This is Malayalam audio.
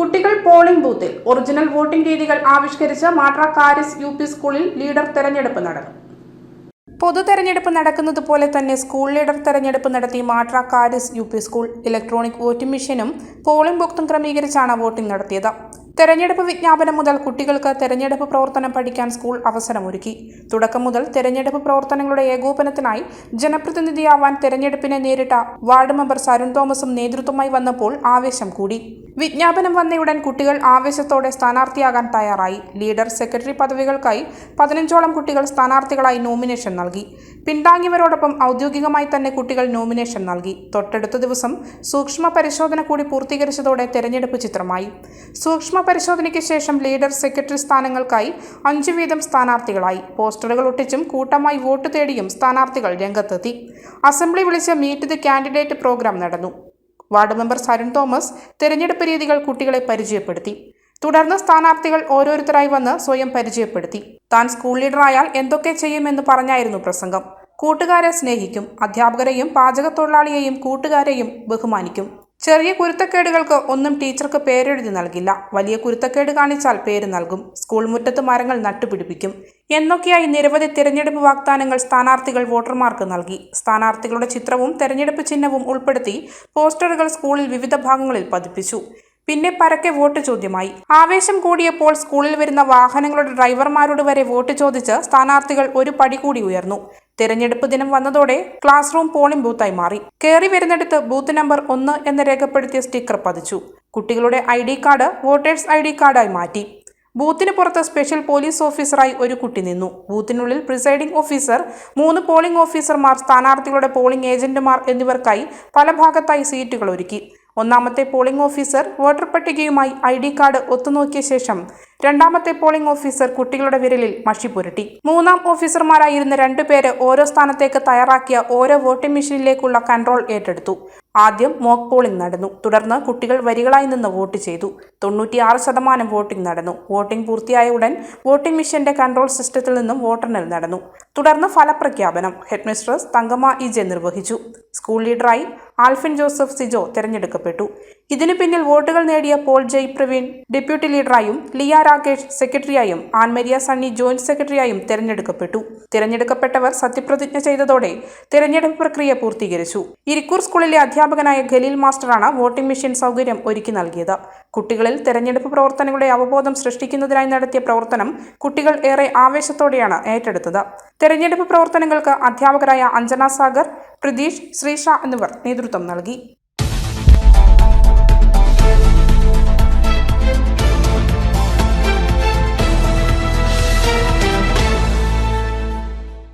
കുട്ടികൾ പോളിംഗ് ബൂത്തിൽ ഒറിജിനൽ വോട്ടിംഗ് രീതികൾ ആവിഷ്കരിച്ച മാട്രാകാരിസ് യു പി സ്കൂളിൽ ലീഡർ തെരഞ്ഞെടുപ്പ് നടന്നു. പൊതു തെരഞ്ഞെടുപ്പ് നടക്കുന്നത് പോലെ തന്നെ സ്കൂൾ ലീഡർ തെരഞ്ഞെടുപ്പ് നടത്തി മാട്രാകാരിസ് U P school. Electronic voting മെഷീനും പോളിംഗ് ബൂത്തും ക്രമീകരിച്ചാണ് വോട്ടിംഗ് നടത്തിയത്. തെരഞ്ഞെടുപ്പ് വിജ്ഞാപനം മുതൽ കുട്ടികൾക്ക് തെരഞ്ഞെടുപ്പ് പ്രവർത്തനം പഠിക്കാൻ സ്കൂൾ അവസരമൊരുക്കി. തുടക്കം മുതൽ തെരഞ്ഞെടുപ്പ് പ്രവർത്തനങ്ങളുടെ ഏകോപനത്തിനായി ജനപ്രതിനിധിയാവാൻ തെരഞ്ഞെടുപ്പിനെ നേരിട്ട വാർഡ് മെമ്പർ സരുൺ തോമസും നേതൃത്വമായി വന്നപ്പോൾ ആവേശം കൂടി. വിജ്ഞാപനം വന്നയുടൻ കുട്ടികൾ ആവേശത്തോടെ സ്ഥാനാർത്ഥിയാകാൻ തയ്യാറായി. ലീഡർ സെക്രട്ടറി പദവികൾക്കായി പതിനഞ്ചോളം കുട്ടികൾ സ്ഥാനാർത്ഥികളായി നോമിനേഷൻ നൽകി. പിന്താങ്ങിയവരോടൊപ്പം ഔദ്യോഗികമായി തന്നെ കുട്ടികൾ നോമിനേഷൻ നൽകി. തൊട്ടടുത്ത ദിവസം സൂക്ഷ്മ പരിശോധന കൂടി പൂർത്തീകരിച്ചതോടെ തെരഞ്ഞെടുപ്പ് ചിത്രമായി. സൂക്ഷ്മ പരിശോധനയ്ക്ക് ശേഷം ലീഡർ സെക്രട്ടറി സ്ഥാനങ്ങൾക്കായി അഞ്ചു വീതം സ്ഥാനാർത്ഥികളായി. പോസ്റ്ററുകൾ ഒട്ടിച്ചും കൂട്ടമായി വോട്ട് തേടിയും സ്ഥാനാർത്ഥികൾ രംഗത്തെത്തി. അസംബ്ലി വിളിച്ച മീറ്റ് ദി കാൻഡിഡേറ്റ് പ്രോഗ്രാം നടന്നു. വാർഡ് മെമ്പർ സരുൺ തോമസ് തെരഞ്ഞെടുപ്പ് രീതികൾ കുട്ടികളെ പരിചയപ്പെടുത്തി. തുടർന്ന് സ്ഥാനാർത്ഥികൾ ഓരോരുത്തരായി വന്ന് സ്വയം പരിചയപ്പെടുത്തി. താൻ സ്കൂൾ ലീഡറായാൽ എന്തൊക്കെ ചെയ്യുമെന്ന് പറഞ്ഞായിരുന്നു പ്രസംഗം. കൂട്ടുകാരെ സ്നേഹിക്കും അധ്യാപകരെയും പാചകത്തൊഴിലാളിയെയും കൂട്ടുകാരെയും ബഹുമാനിക്കും. ചെറിയ കുരുത്തക്കേടുകൾക്ക് ഒന്നും ടീച്ചർക്ക് പേരെഴുതി നൽകില്ല. വലിയ കുരുത്തക്കേട് കാണിച്ചാൽ പേര് നൽകും. സ്കൂൾ മുറ്റത്ത് മരങ്ങൾ നട്ടുപിടിപ്പിക്കും. എന്നൊക്കെയായി നിരവധി തിരഞ്ഞെടുപ്പ് വാഗ്ദാനങ്ങൾ സ്ഥാനാർത്ഥികൾ വോട്ടർമാർക്ക് നൽകി. സ്ഥാനാർത്ഥികളുടെ ചിത്രവും തെരഞ്ഞെടുപ്പ് ചിഹ്നവും ഉൾപ്പെടുത്തി പോസ്റ്ററുകൾ സ്കൂളിൽ വിവിധ ഭാഗങ്ങളിൽ പതിപ്പിച്ചു. പിന്നെ പരക്കെ വോട്ട് ചോദ്യമായി. ആവേശം കൂടിയപ്പോൾ സ്കൂളിൽ വരുന്ന വാഹനങ്ങളുടെ ഡ്രൈവർമാരോട് വരെ വോട്ട് ചോദിച്ച് സ്ഥാനാർത്ഥികൾ ഒരു പടി കൂടി ഉയർന്നു. തിരഞ്ഞെടുപ്പ് ദിനം വന്നതോടെ ക്ലാസ് റൂം പോളിംഗ് ബൂത്തായി മാറി. കയറി വരുന്നിടത്ത് ബൂത്ത് നമ്പർ ഒന്ന് എന്ന് രേഖപ്പെടുത്തിയ സ്റ്റിക്കർ പതിച്ചു. കുട്ടികളുടെ I D card voters I D കാർഡായി മാറ്റി. ബൂത്തിന് പുറത്ത് സ്പെഷ്യൽ പോലീസ് ഓഫീസറായി ഒരു കുട്ടി നിന്നു. ബൂത്തിനുള്ളിൽ പ്രിസൈഡിംഗ് ഓഫീസർ മൂന്ന് പോളിംഗ് ഓഫീസർമാർ സ്ഥാനാർത്ഥികളുടെ പോളിംഗ് ഏജന്റുമാർ എന്നിവർക്കായി പല ഭാഗത്തായി സീറ്റുകൾ ഒരുക്കി. ഒന്നാമത്തെ പോളിംഗ് ഓഫീസർ വോട്ടർ പട്ടികയുമായി ഐ ഡി കാർഡ് ഒത്തുനോക്കിയ ശേഷം രണ്ടാമത്തെ പോളിംഗ് ഓഫീസർ കുട്ടികളുടെ വിരലിൽ മഷി പുരട്ടി. മൂന്നാം ഓഫീസർമാരായിരുന്ന രണ്ടുപേര് ഓരോ സ്ഥാനത്തേക്ക് തയ്യാറാക്കിയ ഓരോ വോട്ടിംഗ് മെഷീനിലേക്കുള്ള കൺട്രോൾ ഏറ്റെടുത്തു. ആദ്യം മോക്ക് പോളിംഗ് നടന്നു. തുടർന്ന് കുട്ടികൾ വരികളായി നിന്ന് വോട്ട് ചെയ്തു. തൊണ്ണൂറ്റിയാറ് ശതമാനം വോട്ടിംഗ് നടന്നു. വോട്ടിംഗ് പൂർത്തിയായ ഉടൻ വോട്ടിംഗ് മെഷീന്റെ കൺട്രോൾ സിസ്റ്റത്തിൽ നിന്നും വോട്ടെണ്ണൽ നടന്നു. തുടർന്ന് ഫലപ്രഖ്യാപനം. ഹെഡ്മിസ്ട്രസ് തങ്കമ്മ ഇജെ നിർവഹിച്ചു. സ്കൂൾ ലീഡറായി ആൽഫിൻ ജോസഫ് സിജോ തെരഞ്ഞെടുക്കപ്പെട്ടു. ഇതിനു പിന്നിൽ വോട്ടുകൾ നേടിയ പോൾ ജയ് പ്രവീൺ ഡെപ്യൂട്ടി ലീഡറായും ലിയ രാകേഷ് സെക്രട്ടറിയായും ആൻമരിയ സണ്ണി ജോയിന്റ് സെക്രട്ടറിയായും തെരഞ്ഞെടുക്കപ്പെട്ടു. തിരഞ്ഞെടുക്കപ്പെട്ടവർ സത്യപ്രതിജ്ഞ ചെയ്തതോടെ തിരഞ്ഞെടുപ്പ് പ്രക്രിയ പൂർത്തീകരിച്ചു. ഇരിക്കൂർ സ്കൂളിലെ അധ്യാപകനായ ഖലീൽ മാസ്റ്ററാണ് വോട്ടിംഗ് മെഷീൻ സൗകര്യം ഒരുക്കി നൽകിയത്. കുട്ടികളിൽ തെരഞ്ഞെടുപ്പ് പ്രവർത്തനങ്ങളുടെ അവബോധം സൃഷ്ടിക്കുന്നതിനായി നടത്തിയ പ്രവർത്തനം കുട്ടികൾ ഏറെ ആവേശത്തോടെയാണ് ഏറ്റെടുത്തത്. തെരഞ്ഞെടുപ്പ് പ്രവർത്തനങ്ങൾക്ക് അധ്യാപകരായ അഞ്ജന സാഗർ പ്രതീഷ് ശ്രീഷ എന്നിവർ നേതൃത്വം നൽകി.